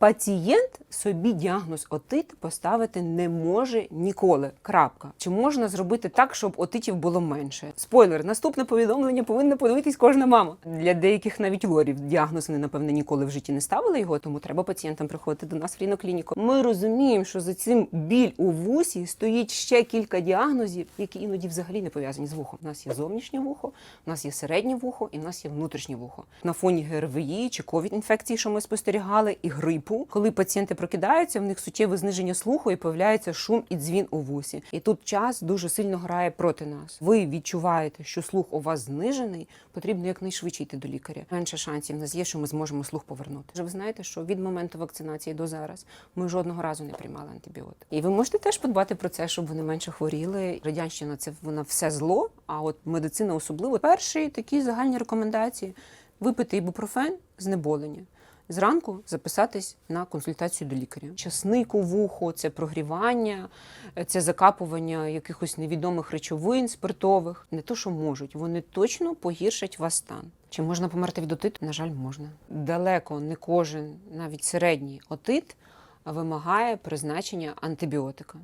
Пацієнт собі діагноз отит поставити не може ніколи. Крапка. Чи можна зробити так, щоб отитів було менше? Спойлер, наступне повідомлення повинна подивитись кожна мама. Для деяких навіть лорів діагноз вони, напевне, ніколи в житті не ставили його, тому треба пацієнтам приходити до нас в ріноклініку. Ми розуміємо, що за цим біль у вусі стоїть ще кілька діагнозів, які іноді взагалі не пов'язані з вухом. У нас є зовнішнє вухо, у нас є середнє вухо і в нас є внутрішнє вухо. На фоні ГРВІ чи ковід інфекції, що ми спостерігали, і грипу, коли пацієнти прокидаються, в них суттєве зниження слуху і появляється шум і дзвін у вусі. І тут час дуже сильно грає проти нас. Ви відчуваєте, що слух у вас знижений, потрібно якнайшвидше йти до лікаря. Менше шансів нас є, що ми зможемо слух повернути. Ви знаєте, що від моменту вакцинації до зараз ми жодного разу не приймали антибіотик. І ви можете теж подбати про це, щоб вони менше хворіли. Радянщина це вона все зло. А от медицина особливо перші такі загальні рекомендації: випити ібупрофен, знеболення. Зранку записатись на консультацію до лікаря. Часник у вухо, це прогрівання, це закапування якихось невідомих речовин спиртових. Не то, що можуть, вони точно погіршать вас стан. Чи можна померти від отиту? На жаль, можна. Далеко не кожен, навіть середній отит, вимагає призначення антибіотика.